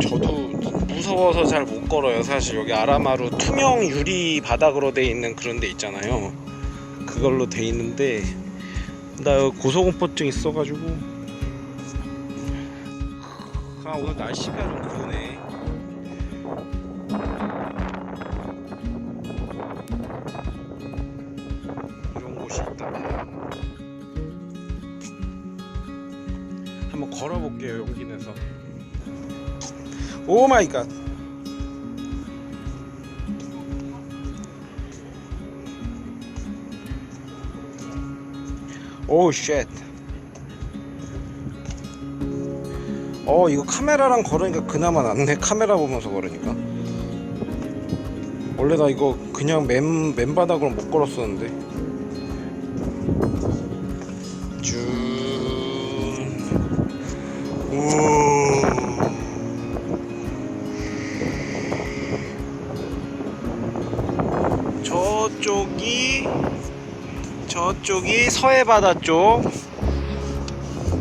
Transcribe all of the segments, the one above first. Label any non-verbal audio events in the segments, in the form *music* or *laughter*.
저도 무서워서 잘 못 걸어요. 사실 여기 아라마루 투명 유리 바닥으로 돼 있는 그런 데 있잖아요. 그걸로 돼 있는데 나 고소공포증 있어가지고 아 오늘 날씨가 좀 그러네. 이런 곳이 있다면 한번 걸어볼게요 용기 내서 오 마이 갓. 오우 쉣. 어 이거 카메라랑 걸으니까 그나마 낫네. 카메라 보면서 걸으니까. 원래 나 이거 그냥 맨, 맨바닥으로 못 걸었었는데. 쭉 우 저쪽이 서해 바다 쪽.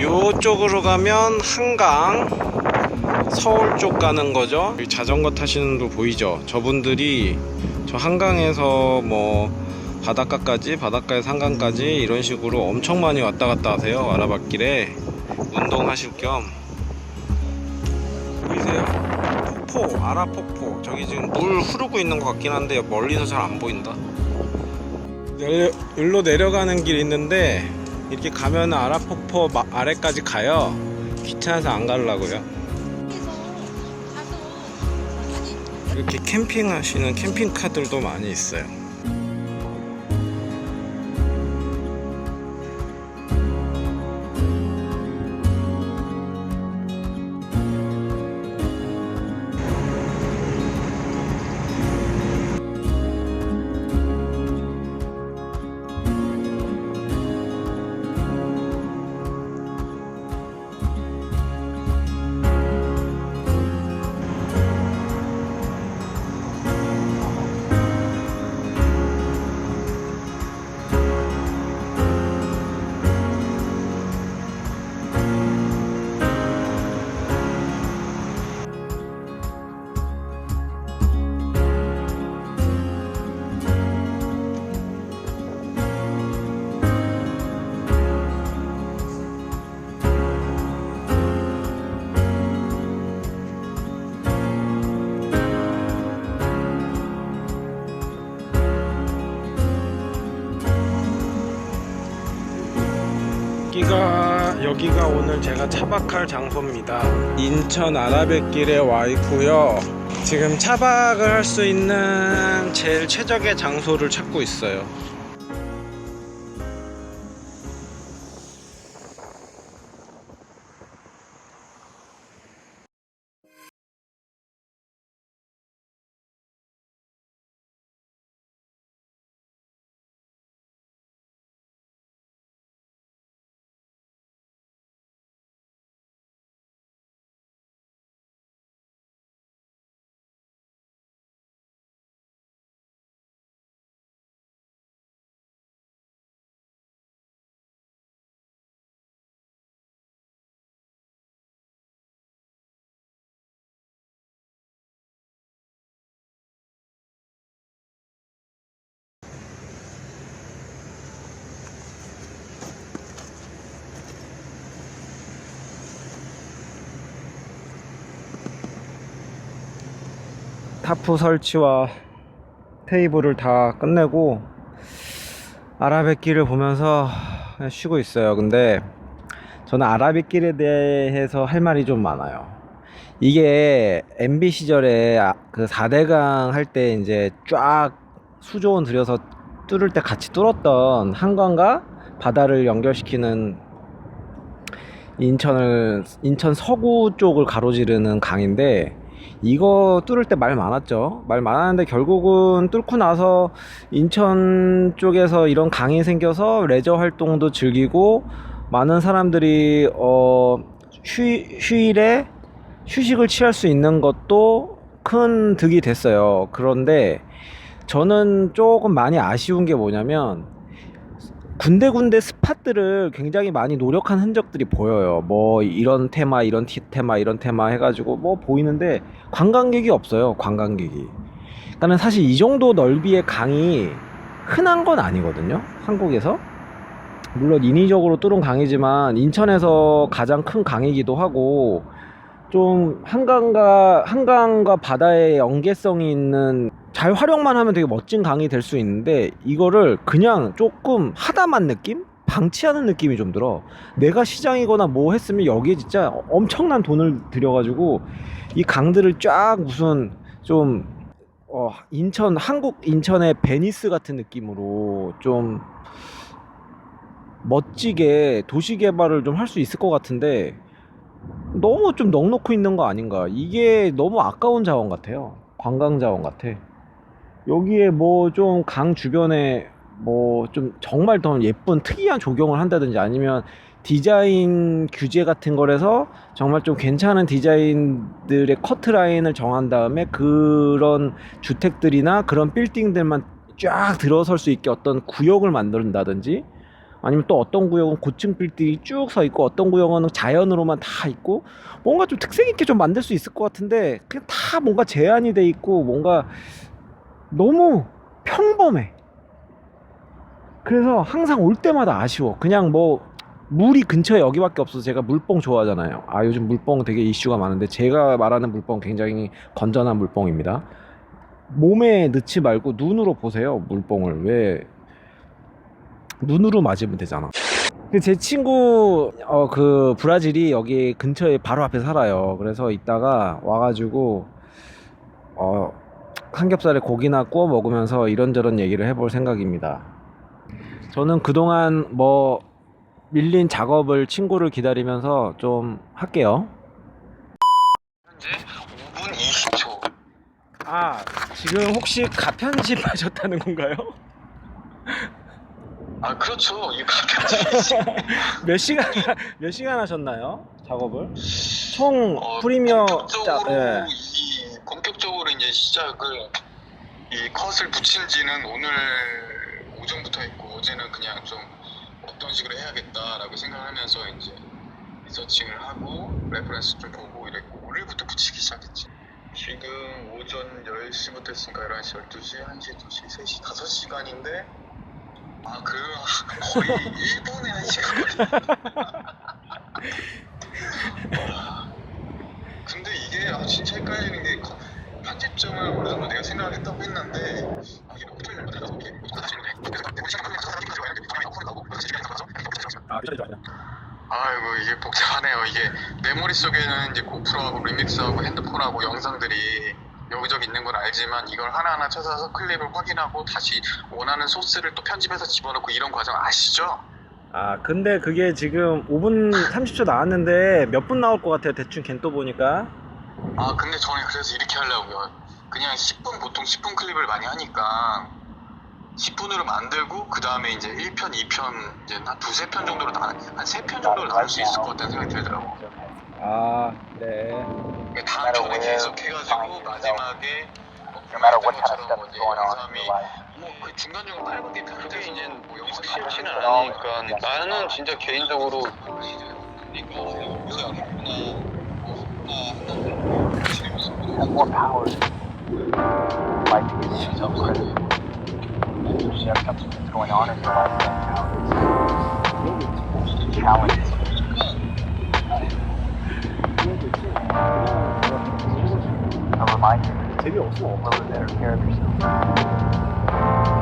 요쪽으로 가면 한강 서울 쪽 가는 거죠. 자전거 타시는 분 보이죠? 저분들이 저 한강에서 뭐 바닷가까지 바닷가에서 한강까지 이런 식으로 엄청 많이 왔다 갔다 하세요 아라뱃길에. 운동하실 겸. 보이세요? 폭포 아라폭포. 저기 지금 물 흐르고 있는 것 같긴 한데 멀리서 잘 안 보인다 여- 여기로 내려가는 길 있는데 이렇게 가면 아라폭포 마- 아래까지 가요. 귀찮아서 안 가려고요. 이렇게 캠핑하시는 캠핑카들도 많이 있어요 여기가 여기가 오늘 제가 차박할 장소입니다. 인천 아라뱃길에 와 있고요. 지금 차박을 할 수 있는 제일 최적의 장소를 찾고 있어요. 타프 설치와 테이블을 다 끝내고 아라뱃길을 보면서 쉬고 있어요. 근데 저는 아라뱃길에 대해서 할 말이 좀 많아요. 이게 MB 시절에 아- 그 4대강 할 때 이제 쫙 수조원 들여서 뚫을 때 같이 뚫었던 한강과 바다를 연결시키는 인천을 인천 서구 쪽을 가로지르는 강인데 이거 뚫을 때 말 많았죠. 말 많았는데 결국은 뚫고 나서 인천 쪽에서 이런 강이 생겨서 레저 활동도 즐기고 많은 사람들이 어 휴, 휴일에 휴식을 취할 수 있는 것도 큰 득이 됐어요. 그런데 저는 조금 많이 아쉬운 게 뭐냐면 군데군데 스팟들을 굉장히 많이 노력한 흔적들이 보여요. 뭐 이런 테마, 이런 티, 테마, 이런 테마 해가지고 뭐 보이는데 관광객이 없어요. 관광객이. 그러니까는 사실 이 정도 넓이의 강이 흔한 건 아니거든요. 한국에서. 물론 인위적으로 뚫은 강이지만 인천에서 가장 큰 강이기도 하고 좀 한강과 한강과 바다의 연계성이 있는 잘 활용만 하면 되게 멋진 강이 될 수 있는데 이거를 그냥 조금 하다만 느낌? 방치하는 느낌이 좀 들어. 내가 시장이거나 뭐 했으면 여기에 진짜 엄청난 돈을 들여가지고 이 강들을 쫙 무슨 좀 어, 인천 한국 인천의 베니스 같은 느낌으로 좀 멋지게 도시 개발을 좀 할 수 있을 것 같은데 너무 좀 넉넉히 있는 거 아닌가? 이게 너무 아까운 자원 같아요. 관광 자원 같아. 여기에 뭐 좀 강 주변에 뭐 좀 정말 더 예쁜 특이한 조경을 한다든지 아니면 디자인 규제 같은 거라서 정말 좀 괜찮은 디자인들의 커트 라인을 정한 다음에 그런 주택들이나 그런 빌딩들만 쫙 들어설 수 있게 어떤 구역을 만든다든지 아니면 또 어떤 구역은 고층 빌딩이 쭉 서 있고 어떤 구역은 자연으로만 다 있고 뭔가 좀 특색 있게 좀 만들 수 있을 것 같은데 그냥 다 뭔가 제한이 돼 있고 뭔가 너무 평범해. 그래서 항상 올 때마다 아쉬워. 그냥 뭐 물이 근처에 여기밖에 없어서 제가 물뽕 좋아하잖아요. 아 요즘 물뽕 되게 이슈가 많은데 제가 말하는 물뽕 굉장히 건전한 물뽕입니다. 몸에 넣지 말고 눈으로 보세요 물뽕을 왜 눈으로 맞으면 되잖아. 제 친구 어 그 브라질이 여기 근처에 바로 앞에 살아요. 그래서 이따가 와가지고 어 삼겹살에 고기나 구워 먹으면서 이런저런 얘기를 해볼 생각입니다. 저는 그동안 뭐 밀린 작업을 친구를 기다리면서 좀 할게요. 현재 5분 20초. 아 지금 혹시 가편집 하셨다는 *laughs* 건가요? 아 그렇죠. 이 가편집이지. *laughs* 몇 시간 몇 시간 하셨나요? 작업을? 총 어, 프리미어 짜- 예. 이 이제 시작을 이 컷을 붙인 지는 오늘 오전부터 했고 어제는 그냥 좀 어떤 식으로 해야겠다라고 생각하면서 이제 리서칭을 하고 레퍼런스 좀 보고 이랬고 오늘부터 붙이기 시작했지. 지금 오전 10시부터 했으니까 11시, 12시, 1시, 2시, 3시, 5시간인데 아, 그 거의 1분에 1시간 *laughs* 근데 이게 아, 진짜 헷갈리는 게 거- 편집점을 어느 정도 내가 생각을 했다고 했는데 아, 이게 너무. 이게 아, 몇 시간이 아이고 이게 복잡하네요. 이게 내 머릿속에는 이제 고프로하고 리믹스하고 핸드폰하고 영상들이 여기저기 있는 건 알지만 이걸 하나하나 찾아서 클립을 확인하고 다시 원하는 소스를 또 편집해서 집어넣고 이런 과정 아시죠? 아 근데 그게 지금 5분 30초 나왔는데 몇 분 나올 것 같아요 대충 겐또 보니까 아 근데 저는 그래서 이렇게 하려고요. 그냥 10분 보통 10분 클립을 많이 하니까 10분으로 만들고 그 다음에 이제 1편, 2편 이제 한 두세 편 정도로 나, 한 세 편 정도로 나올 수 있을 것 같다는 생각이 들더라고. 아네 그러니까 다음 편에 계속 해가지고 마지막에 no matter what kind of 것처럼 stuff 뭐 is 이제 going on in 영상이 your life. 뭐그 중간 중간 짧은 게 편집돼 이제 뭐 영상 싫지는 않으니까 나는 진짜 개인적으로 그러니까 요새 안 했구나 has more powers. Like she's upgraded. She has something that's going on in her life right now. It's challenges. A reminder. Maybe also a little bit better care of yourself.